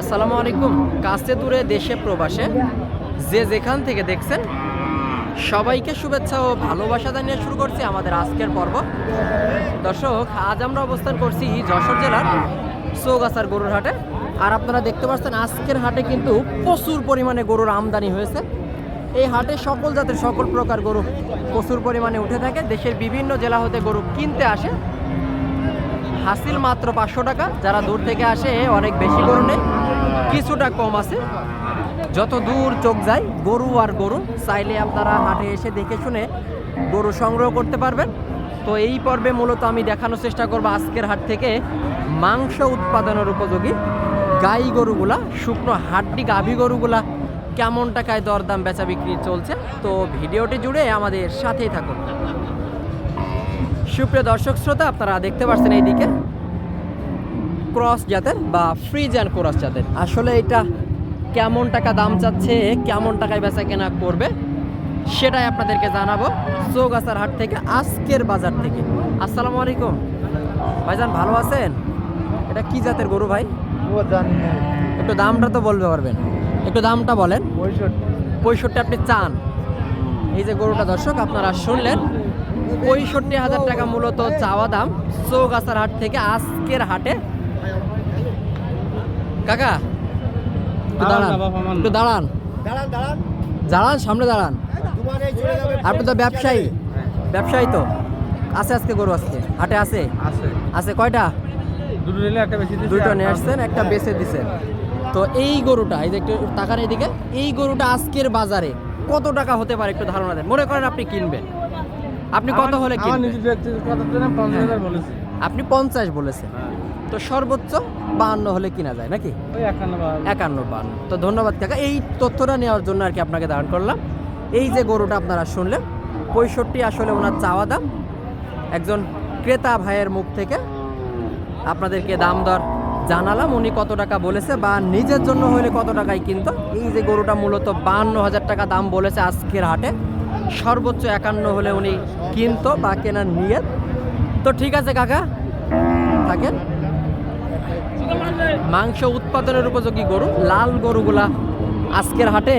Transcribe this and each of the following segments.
আসসালামু আলাইকুম। কাছে দূরে দেশে প্রবাসে যে যেখান থেকে দেখছেন, সবাইকে শুভেচ্ছা ও ভালোবাসা জানিয়ে শুরু করছি আমাদের আজকের পর্ব। দর্শক, আজ আমরা অবস্থান করছি যশোর জেলার চৌগাছার গরুর হাটে। আর আপনারা দেখতে পাচ্ছেন, আজকের হাটে কিন্তু প্রচুর পরিমাণে গরুর আমদানি হয়েছে। এই হাটে সকল জাতের সকল প্রকার গরু প্রচুর পরিমাণে উঠে থাকে। দেশের বিভিন্ন জেলা হতে গরু কিনতে আসে। হাসিল মাত্র পাঁচশো টাকা। যারা দূর থেকে আসে, অনেক বেশি গরু নেই কিছুটা কম আছে। যত দূর চোখ যায়, গরু আর গরু, চাইলে আপনারা হাটে এসে দেখে শুনে গরু সংগ্রহ করতে পারবেন। তো এই পর্বে মূলত আমি দেখানোর চেষ্টা করব আজকের হাট থেকে মাংস উৎপাদনের উপযোগী গাই গরুগুলা, শুকনো হাড্ডি গাভী গরুগুলা কেমন টাকায় দরদাম বেচা বিক্রি চলছে। তো ভিডিওটি জুড়ে আমাদের সাথেই থাকুন। সুপ্রিয় দর্শক শ্রোতা আপনারা দেখতে পাচ্ছেন এইদিকে ক্রস জাতের বা ফ্রিজ অ্যান্ড ক্রস জাতের। আসলে এটা কেমন টাকা দাম চাচ্ছে কেমন টাকায় বেচা কেনা করবে সেটাই আপনাদেরকে জানাব চৌগাছার হাট থেকে আজকের বাজার থেকে। আসসালামু আলাইকুম। ভাইজান ভালো আছেন? এটা কি জাতের গরু ভাই? একটু দামটা তো বলতে পারবেন। একটু দামটা বলেন। পঁয়ষট্টি। পঁয়ষট্টি আপনি চান। এই যে গরুটা দর্শক আপনারা শুনলেন পঁয়ষট্টি হাজার টাকা মূলত চাওয়া দাম চৌগাছার হাট থেকে আজকের হাটে। কাকা একটু দাঁড়ান একটু দাঁড়ান। দাঁড়ান সামনে দাঁড়ান। আপনি তো ব্যবসায়ী। ব্যবসায়ী তো। আছে আজকে গরু আজকে? হাটে আছে? আছে। আছে কয়টা? দুটো নিয়ে আসছেন একটা বেছে দিছেন। তো এই গরুটা এই যে একটু টাকার এদিকে এই গরুটা আজকের বাজারে কত টাকা হতে পারে একটু ধারণা দেন। মনে করেন আপনি কিনবেন। আপনি কত হলে আমার কিনবেন? নিজের ব্যক্তিগত কথার জন্য পঞ্চাশ হাজার বলেছি। আপনি পঞ্চাশ বলেছেন। তো সর্বোচ্চ বাহান্ন হলে কিনা যায় নাকি? একান্ন বাহান্ন। তো ধন্যবাদ কাকা। এই তথ্যটা নেওয়ার জন্য আর কি আপনাকে দান করলাম। এই যে গরুটা আপনারা শুনলেন পঁয়ষট্টি আসলে ওনার চাওয়া দাম। একজন ক্রেতা ভাইয়ের মুখ থেকে আপনাদেরকে দাম দর জানালাম। উনি কত টাকা বলেছে বা নিজের জন্য হলে কত টাকায় কিনতো। এই যে গরুটা মূলত বাহান্ন হাজার টাকা দাম বলেছে আজকের হাটে। সর্বোচ্চ একান্ন হলে উনি কিনতো বা কেনার নিয়ে তো ঠিক আছে কাকা থাকেন। মাংস উৎপাদনের উপযোগী গরু লাল গরুগুলা আজকের হাটে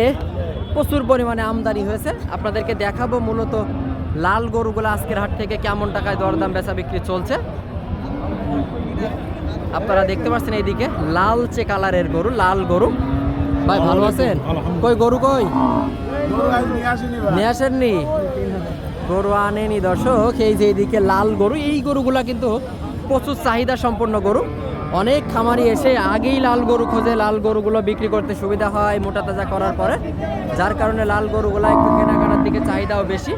প্রচুর পরিমাণে আমদানি হয়েছে। আপনাদেরকে দেখাবো মূলত লাল গরুগুলা আজকের হাট থেকে কেমন টাকায় দরদাম বেচা বিক্রি চলছে। আপনারা দেখতে পাচ্ছেন এইদিকে লালচে কালারের গরু লাল গরু। ভাই ভালো আছেন? কই গরু কই? নিয়ে আসেননি? গরু আনেনি দর্শক। এই যে এইদিকে লাল গরু, এই গরুগুলা কিন্তু প্রচুর চাহিদা সম্পন্ন গরু। অনেক খামারি এসে আগেই লাল গরু খোঁজে, লাল গরুগুলো বিক্রি করতে সুবিধা হয়, মোটা তাজা করার পরে। যার কারণে লাল গরুগুলো একটু কেনাকাটার দিকে চাহিদাও বেশি।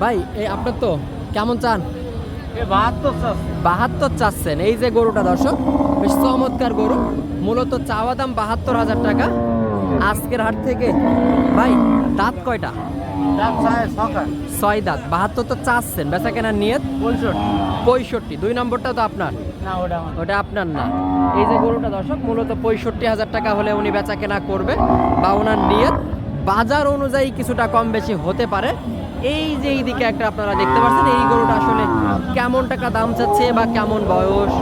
ভাই, এই আপনার তো কেমন চান? বাহাত্তর চাচ্ছেন। এই যে গরুটা দর্শক বেশ চমৎকার গরু। মূলত চাওয়া দাম বাহাত্তর হাজার টাকা। আজকের হাট থেকে ভাই দাঁত কয়টা? ছয় দাঁত। বাহাত্তর তো চাচ্ছেন। বেচা কেনার নিয়ত? পঁয়ষট্টি। দুই নম্বরটা তো আপনার? ওটা আপনার না। এই যে গরুটা দর্শক মূলত পঁয়ষট্টি হাজার টাকা হলে উনি বেচা কেনা করবে। বা ওনার নিয়ত বাজার অনুযায়ী কিছুটা কম বেশি হতে পারে। এই যে এইদিকে একটা আপনারা দেখতে পাচ্ছেন এই আসলে কেমন টাকা দাম চাচ্ছে বা কেমন বয়স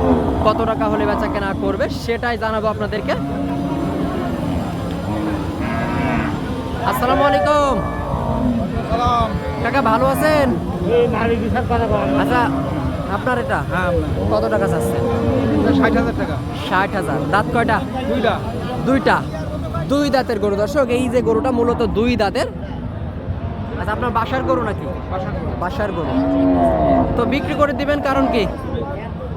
কত টাকা হলে বেচা কেনা করবে সেটাই জানাব আপনাদেরকে। আসসালামু আলাইকুম। কাকা ভালো আছেন? আচ্ছা আপনার এটা? কত টাকা চাচ্ছেন ষাট হাজার টাকা ষাট হাজার। দাঁত কয়টা? দুইটা। দুইটা। দুই দাঁতের গরু। দর্শক এই যে গরুটা মূলত দুই দাঁতের আচ্ছা আপনার বাসার গরু নাকি? বাসার গরু। তো বিক্রি করে দিবেন কারণ কি?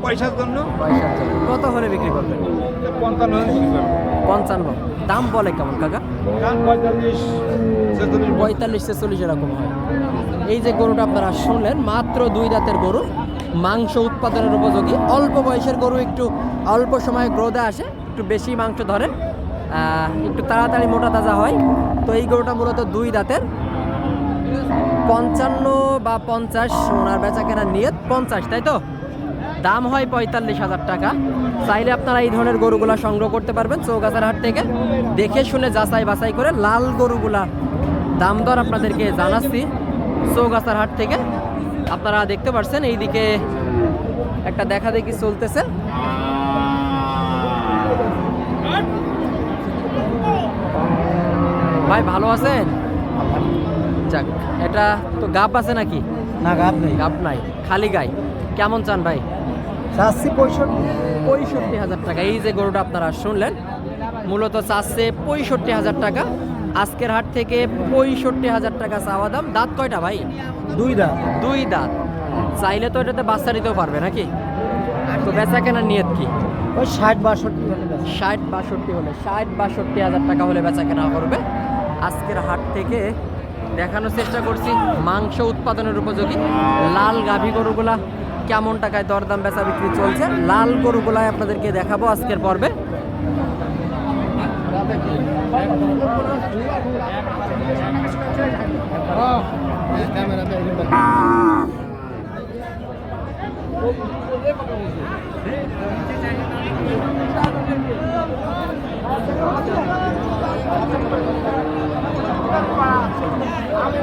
পয়সার জন্য। পয়সার জন্য। কত হলে বিক্রি করবেন? পঞ্চান্ন পঞ্চান্ন। দাম বলে কেমন কাকা? পঁয়তাল্লিশ ছেচল্লিশ। এরকম হয়। এই যে গরুটা আপনারা শুনলেন মাত্র দুই দাঁতের গরু। মাংস উৎপাদনের উপযোগী। অল্প বয়সের গরু একটু অল্প সময় গ্রোথে আসে একটু বেশি মাংস ধরে একটু তাড়াতাড়ি মোটা তাজা হয়। তো এই গরুটা মূলত দুই দাঁতের। পঞ্চান্ন বা পঞ্চাশ ওনার বেচা কেনার নিয়ত পঞ্চাশ, তাই তো? দাম হয় পঁয়তাল্লিশ হাজার টাকা। চাইলে আপনারা এই ধরনের গরুগুলা সংগ্রহ করতে পারবেন চৌগাছার হাট থেকে। দেখে শুনে যাচাই বাছাই করে লাল গরুগুলা দাম দর আপনাদেরকে জানাচ্ছি চৌগাছার হাট থেকে। আপনারা দেখতে পাচ্ছেন এইদিকে একটা দেখা দেখি চলতেছে। ভাই, ভালো আছেন? যাক এটা তো গাপ আছে নাকি? না গাব নেই। গাপ নাই খালি গাই। কেমন চান ভাই? চাচ্ছি পঁয়ষট্টি। পঁয়ষট্টি হাজার টাকা। এই যে গরুটা আপনারা শুনলেন মূলত চাচ্ছে পঁয়ষট্টি হাজার টাকা। আজকের হাট থেকে পঁয়ষট্টি হাজার টাকা চাওয়া দাম। দাঁত কয়টা ভাই? দুই দাঁত। দুই দাঁত। চাইলে তো এটাতে বাচ্চা নিতেও পারবে নাকি? তো বেচা কেনার নিয়ত কি? ওই ষাট বাষট্টি ষাট বাষট্টি হলে ষাট বাষট্টি হাজার টাকা হলে বেচা কেনা করবে। আজকের হাট থেকে দেখানোর চেষ্টা করছি। মাংস উৎপাদনের উপযোগী। লাল গাভী গরুগুলা কেমন টাকায় দরদাম বেচা বিক্রি চলছে? লাল গরুগুলাই আপনাদেরকে দেখাবো আজকের পর্বে। ক্যামেরা আমি